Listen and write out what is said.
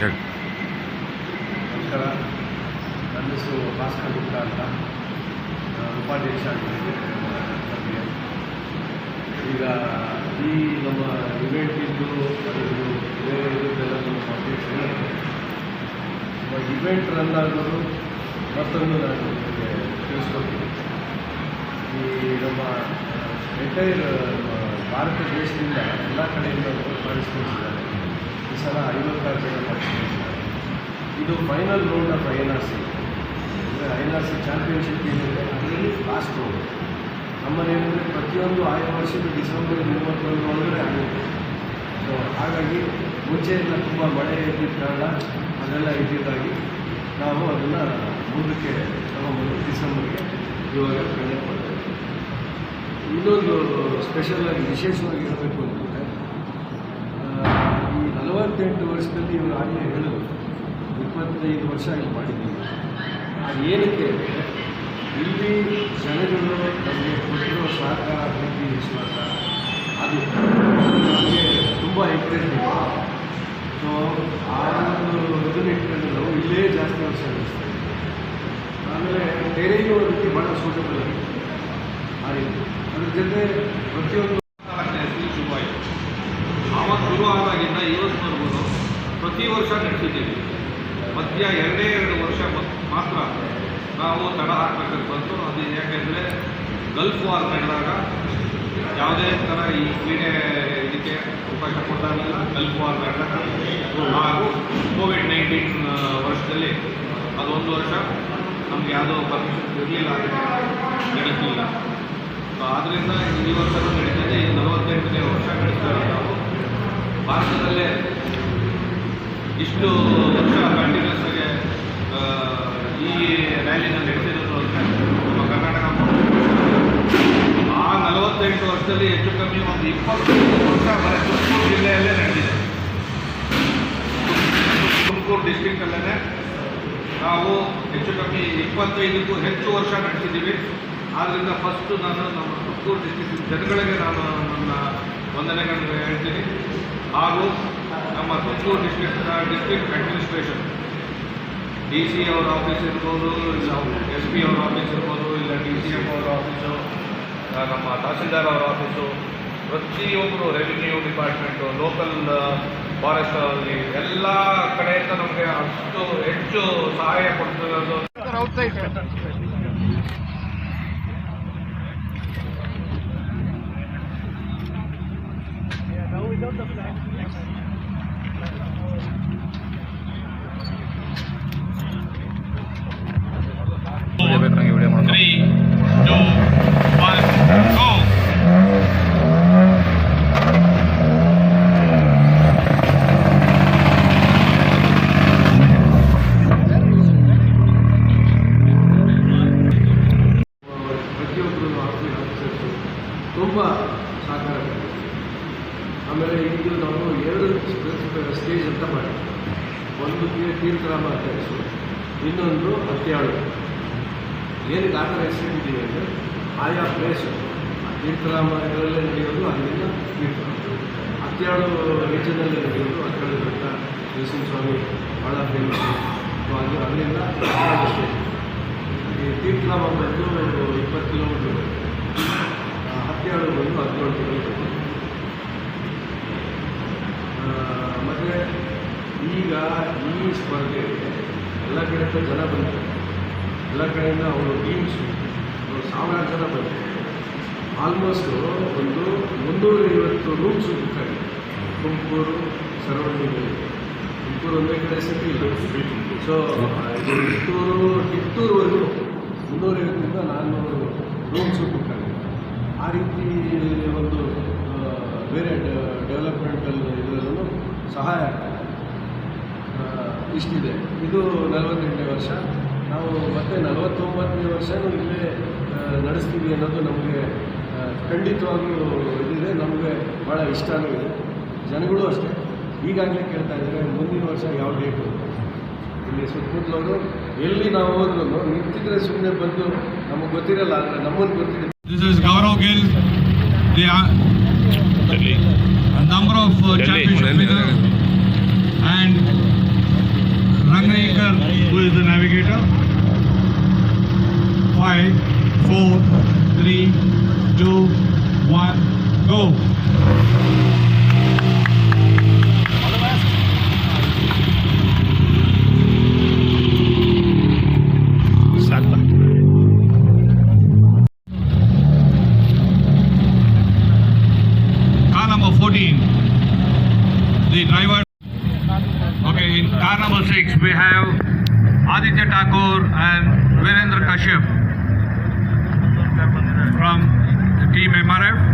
ಹೇಳಿ ನಮಸ್ಕಾರ. ನನ್ನ ಹೆಸರು ಭಾಸ್ಕರ್ ಗುಪ್ತಾ ಅಂತ. ಉಪಾಧ್ಯಕ್ಷ ಆಗಿದ್ದೀನಿ. ಈಗ ಈ ನಮ್ಮ ಇವೆಂಟ್ ಇದ್ದು ಅದನ್ನು ಬೇರೆ ಇದಕ್ಕೆಲ್ಲ ನಮ್ಮ ಇವೆಂಟ್ ರನ್ ಆಗೋದು ಮತ್ತೊಂದು ನಾನು ನಿಮಗೆ ತಿಳಿಸ್ಕೊಡ್ತೀನಿ. ಈ ನಮ್ಮ ಎಂಟೈರ್ ಭಾರತ ದೇಶದಿಂದ ಎಲ್ಲ ಕಡೆಯಿಂದ ಪಾರ್ಟಿಸಿಪೇಟ್ಸ್ ಇದ್ದಾರೆ ಸಲ ಐವತ್ತಾರು ಜನ ಇದು final round of I N R C ಅಂದರೆ I N R C championship ಏನಿದೆ, ಅದರಲ್ಲಿ ಲಾಸ್ಟ್ ರೌಂಡ್ ನಮ್ಮಲ್ಲಿ ಏನಂದರೆ ಪ್ರತಿಯೊಂದು ಆಯಾ ವರ್ಷದ ಡಿಸೆಂಬರ್ ಮೂವತ್ತೊಂದು ಒಳಗಡೆ ಆಗುತ್ತೆ. ಸೊ ಹಾಗಾಗಿ ಮುಂಚೆಯಿಂದ ತುಂಬ ಮಳೆ ಇದ್ದಿದ್ದ ಕಾರಣ ಅದೆಲ್ಲ ಇದ್ದಿದ್ದಾಗಿ ನಾವು ಅದನ್ನು ಮುಂದಕ್ಕೆ ತಗೊಂಬಂದು ಡಿಸೆಂಬರ್ಗೆ ಇವಾಗ ಕೊಡ್ತೇವೆ ಇನ್ನೊಂದು ಸ್ಪೆಷಲಾಗಿ ವಿಶೇಷವಾಗಿ ಈ ನಲವತ್ತೆಂಟು ವರ್ಷದಲ್ಲಿ ಇವರು ಆಗಲೇ ಹೇಳೋದು ಇಪ್ಪತ್ತೈದು ವರ್ಷ ಇಲ್ಲಿ ಮಾಡಿದ್ದೀವಿ. ಅದು ಏನಕ್ಕೆ? ಇಲ್ಲಿ ಜನಗಳು ನಮಗೆ ಕೊಟ್ಟಿರೋ ಸಹಕಾರ, ಪ್ರೀತಿ, ವಿಶ್ವಾಸ, ಅದು ನಮಗೆ ತುಂಬ ಎಂಕರೇಜ್ಮೆಂಟ್ ಸೊ ಆ ಒಂದು ಇದನ್ನು ಇಟ್ಕೊಂಡು ನಾವು ಇಲ್ಲೇ ಜಾಸ್ತಿ ವರ್ಷ ನಡೆಸ್ತೀವಿ ಆಮೇಲೆ ಬೇರೆಯೂ ಅದಕ್ಕೆ ಭಾಳ ಸೂಟಬಲ್ ಆಗಿದೆ ಅದ್ರ ಜೊತೆ ಪ್ರತಿಯೊಂದು ಅಷ್ಟೇ ಶುರುವಾಯಿತು ಆವಾಗ ಶುರು ಆದಾಗಿಂದ ಇವತ್ತಿನವರೆಗೂ ಪ್ರತಿ ವರ್ಷ ನಡೆಸಿದ್ದೀವಿ ಮಧ್ಯ ಎರಡೇ ಎರಡು ವರ್ಷ ಮತ್- ಮಾತ್ರ ನಾವು ತಡ ಹಾಕಬೇಕಾಗಿ ಬಂತು. ಅದು ಯಾಕೆಂದರೆ ಗಲ್ಫ್ ವಾರ್ ನಡೆದಾಗ ಯಾವುದೇ ಥರ ಈ ಕ್ರೀಡೆ ಇದಕ್ಕೆ ಅವಕಾಶ ಕೊಟ್ಟಾಗಲಿಲ್ಲ ಗಲ್ಫ್ ವಾರ್ ನಡೆದಾಗ ಹಾಗೂ ಕೋವಿಡ್ ನೈನ್ಟೀನ್ ವರ್ಷದಲ್ಲಿ ಅದೊಂದು ವರ್ಷ ನಮ್ಗೆ ಯಾವುದೋ ಪರ್ಮಿಷನ್ ಇರಲಿಲ್ಲ. ಅದಕ್ಕೆ ನಡೀತಿಲ್ಲ ಸೊ ಆದ್ದರಿಂದ ಈ ವರ್ಷ ನಡೀತದೆ. ಈ ನಲವತ್ತೆಂಟನೇ ವರ್ಷ ನಡೀತಾ ನಾವು ಭಾರತದಲ್ಲೇ ಇಷ್ಟು ವರ್ಷ ಕಂಟಿನ್ಯೂಸ್ ಆಗಿ ಈ ರ್ಯಾಲಿನ ನಡೆಸಿರೋದು ಅಂತ ನಮ್ಮ ಕರ್ನಾಟಕ ಆ ನಲವತ್ತೆಂಟು ವರ್ಷದಲ್ಲಿ ಹೆಚ್ಚು ಕಮ್ಮಿ ಒಂದು ಇಪ್ಪತ್ತೈದು ವರ್ಷ ಬರೀ ತುಮಕೂರು ಜಿಲ್ಲೆಯಲ್ಲೇ ನಡೆದಿದೆ. ತುಮಕೂರು ಡಿಸ್ಟಿಕ್ಕಲ್ಲೇ ನಾವು ಹೆಚ್ಚು ಕಮ್ಮಿ ಇಪ್ಪತ್ತೈದಕ್ಕೂ ಹೆಚ್ಚು ವರ್ಷ ನಡೆಸಿದ್ದೀವಿ. ಆದ್ದರಿಂದ ಫಸ್ಟು ನಾನು ನಮ್ಮ ತುಮಕೂರು ಡಿಸ್ಟಿಕ್ ಜನಗಳಿಗೆ ನಾನು ನನ್ನ ವಂದನೆಗಳನ್ನು ಹೇಳ್ತೀನಿ. ಹಾಗೂ ನಮ್ಮ Hosur district district administration D C ಅವರ ಆಫೀಸ್ ಇರ್ಬೋದು ಇಲ್ಲ ಎಸ್ ಪಿ ಅವರ ಆಫೀಸ್ ಇರ್ಬೋದು ಇಲ್ಲ ಡಿ ಸಿ ಎಫ್ ಅವರ ಆಫೀಸು ನಮ್ಮ ತಹಸೀಲ್ದಾರ್ ಅವರ ಆಫೀಸು ಪ್ರತಿಯೊಬ್ಬರು ರೆವಿನ್ಯೂ ಡಿಪಾರ್ಟ್ಮೆಂಟು ಲೋಕಲ್ ಫಾರೆಸ್ಟ್ ಅಲ್ಲಿ ಎಲ್ಲ ಕಡೆಯಿಂದ ನಮಗೆ ಅಷ್ಟು ಹೆಚ್ಚು ಸಹಾಯ ಕೊಡ್ತಿರೋದು Three, two, one, go! ಪ್ರತಿಯೊಬ್ಬರು ಆಫೀಸ್ ಆಫೀಸರ್ಸು ತುಂಬ ಸಹಕಾರ. ಆಮೇಲೆ ಇದು ನಾವು ಎರಡು ಸ್ಟೇಜ್ ಅಂತ ಮಾಡಿದ್ವಿ. ಒಂದು ತೀರ್ಥರಾಮ ಅಧ್ಯಕ್ಷರು, ಇನ್ನೊಂದು ಹತ್ಯಾಳು ಏನು ಆ ಥರ ಹೆಸರಿಟ್ಟಿದ್ದೀವಿ ಅಂದರೆ, ಆಯಾ ಪ್ಲೇಸು ತೀರ್ಥರಾಮ ಇದರಲ್ಲೇ ನಡೆಯೋದು, ಅಲ್ಲಿಂದ ತೀರ್ಥರಾಮ ಹತ್ಯಾಳು ರೀಜನಲ್ಲೇ ನಡೆಯೋದು ಹತ್ಯಾಳು ಬೆಟ್ಟ ನರಸಿಂಹಸ್ವಾಮಿ ಭಾಳ ಫೇಮಸ್ ಅದು ಅಲ್ಲಿಂದ. ಈ ತೀರ್ಥರಾಮ ಬಂದು ಇಪ್ಪತ್ತು ಕಿಲೋಮೀಟ್ರ್ ಹತ್ಯಾಳು ಬಂದು ಹದಿನೇಳು ತಿಂಗಳು ಮತ್ತು ಈಗ ಈ ಸ್ಪರ್ಧೆಗೆ ಎಲ್ಲ ಕಡೆಯಿಂದ ಜನ ಬಂದಿದ್ದಾರೆ. ಎಲ್ಲ ಕಡೆಯಿಂದ ಅವರು ಟೀಮ್ಸು ಅವರು ಸಾವಿರಾರು ಜನ ಬಂದಿದ್ದಾರೆ. ಆಲ್ಮೋಸ್ಟು ಒಂದು ಮುನ್ನೂರೈವತ್ತು ರೂಮ್ಸ್ ಬುಕ್ ಆಗಿದೆ. ತುಮಕೂರು ಸರೌಂಡಿಂಗಲ್ಲಿ ತುಮಕೂರು ಒಂದೇ ಕಡೆ ಸಿಟಿ ಇಲ್ಲ ಸೊ ಕಿತ್ತೂರು ಕಿತ್ತೂರುವರೆಗೂ ಮುನ್ನೂರೈವತ್ತರಿಂದ ನಾನ್ನೂರು ರೂಮ್ಸು ಬುಕ್ ಆಗಿದೆ. ಆ ರೀತಿ ಒಂದು ಬೇರೆ ಡೆವಲಪ್ಮೆಂಟಲ್ ಇದರಲ್ಲೂ ಸಹಾಯ ಇಷ್ಟಿದೆ. ಇದು ನಲವತ್ತೆಂಟನೇ ವರ್ಷ. ನಾವು ಮತ್ತೆ ನಲವತ್ತೊಂಬತ್ತನೇ ವರ್ಷನೂ ಇಲ್ಲೇ ನಡೆಸ್ತೀವಿ ಅನ್ನೋದು ನಮಗೆ ಖಂಡಿತವಾಗಿಯೂ ಇದಿದೆ. ನಮಗೆ ಭಾಳ ಇಷ್ಟನೂ ಇದೆ. ಜನಗಳು ಅಷ್ಟೇ. ಈಗಾಗಲೇ ಕೇಳ್ತಾ ಇದ್ದಾರೆ, ಮುಂದಿನ ವರ್ಷ ಯಾವ ಡೇಟು? ಇಲ್ಲಿ ಸುತ್ತಮುತ್ತಲವರು ಎಲ್ಲಿ ನಾವು ಹೋದ್ರೂ, ನಿಂತಿದ್ರೆ ಸುಮ್ಮನೆ ಬಂದು ನಮಗೆ ಗೊತ್ತಿರಲ್ಲ, ಆದರೆ ನಮ್ಮನ್ನು ಗೊತ್ತಿದೆ. This is Gaurav Gill, the uh, a number of uh, championship winners, and Rangnekar, who is the navigator, five, four, Okay, in car number 6, we have Aditya Thakur and Virendra Kashyap from team MR